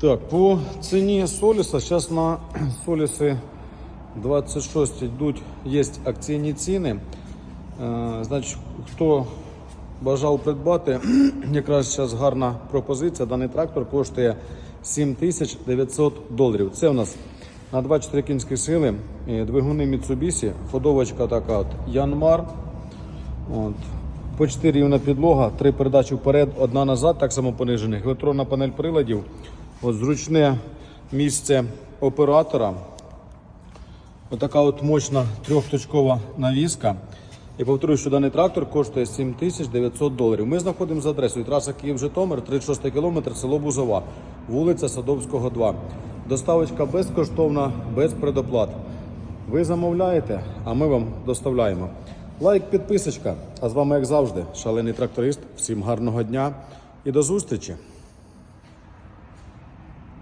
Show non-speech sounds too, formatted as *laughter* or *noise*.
Так, по ціні Соліса, зараз на *clears throat* Соліси 26 йдуть, є акційні ціни. Е, значить, хто бажав придбати, *clears throat* якраз зараз гарна пропозиція. Даний трактор коштує 7900 доларів. Це у нас на 24 кінські сили, е, двигуни Mitsubishi, ходовочка така от Янмар. От. По 4 рівна підлога, 3 передачі вперед, одна назад, так само понижених. Електронна панель приладів, от зручне місце оператора. Отака от мощна трьохточкова навіска. І повторюю, що даний трактор коштує 7900 доларів. Ми знаходимося за адресою траса Київ-Житомир, 36 кілометр, село Бузова, вулиця Садовського, 2. Доставочка безкоштовна, без предоплат. Ви замовляєте, а ми вам доставляємо. Лайк, підписочка. А з вами, як завжди, шалений тракторист. Всім гарного дня і до зустрічі!